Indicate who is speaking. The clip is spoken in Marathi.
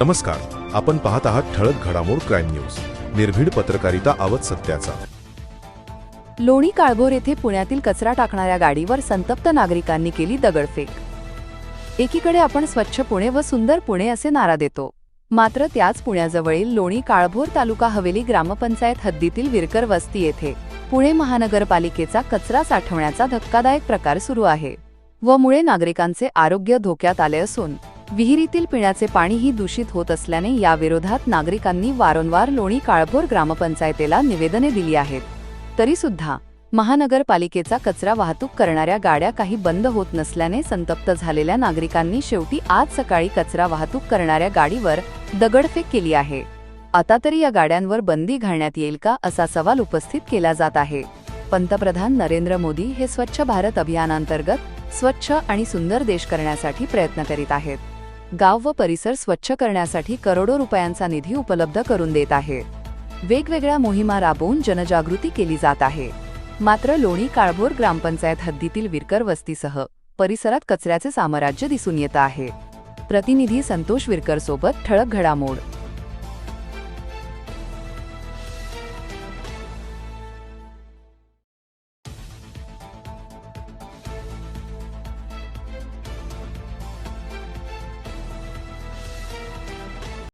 Speaker 1: नमस्कार. आपण पाहत आहात ठळक घडामोड क्राईम न्यूज. निर्भीड पत्रकारिता आवत सत्याचा.
Speaker 2: लोणी काळभोर येथे पुण्यातील कचरा टाकणाऱ्या गाडीवर संतप्त नागरिकांनी केली दगडफेक. एकीकडे आपण स्वच्छ पुणे व सुंदर पुणे असे नारा देतो. मात्र त्याच पुण्याजवळील लोणी काळभोर तालुका हवेली ग्रामपंचायत हद्दीतील विरकर वस्ती येथे पुणे महानगरपालिकेचा कचरा साठवण्याचा धक्कादायक प्रकार सुरू आहे व मुळे नागरिकांचे आरोग्य धोक्यात आले असून विहिरीतील पिण्याचे पाणीही दूषित होत असल्याने याविरोधात नागरिकांनी वारंवार लोणी काळभोर ग्रामपंचायतीला निवेदने दिली आहेत. तरीसुद्धा महानगरपालिकेचा कचरा वाहतूक करणाऱ्या गाड्या काही बंद होत नसल्याने संतप्त झालेल्या नागरिकांनी शेवटी आज सकाळी कचरा वाहतूक करणाऱ्या गाडीवर दगडफेक केली आहे. आता तरी या गाड्यांवर बंदी घालण्यात येईल का असा सवाल उपस्थित केला जात आहे. पंतप्रधान नरेंद्र मोदी हे स्वच्छ भारत अभियानांतर्गत स्वच्छ आणि सुंदर देश करण्यासाठी प्रयत्न करीत आहेत. गाव व परिसर स्वच्छ करण्यासाठी करोडो रुपयांचा निधी उपलब्ध करून देत आहे. वेगवेगळ्या मोहिमा राबवून जनजागृती केली जात आहे. मात्र लोणी काळभोर ग्रामपंचायत हद्दीतील विरकर वस्तीसह परिसरात कचऱ्याचे साम्राज्य दिसून येत आहे. प्रतिनिधी संतोष विरकर सोबत ठळक घडामोड.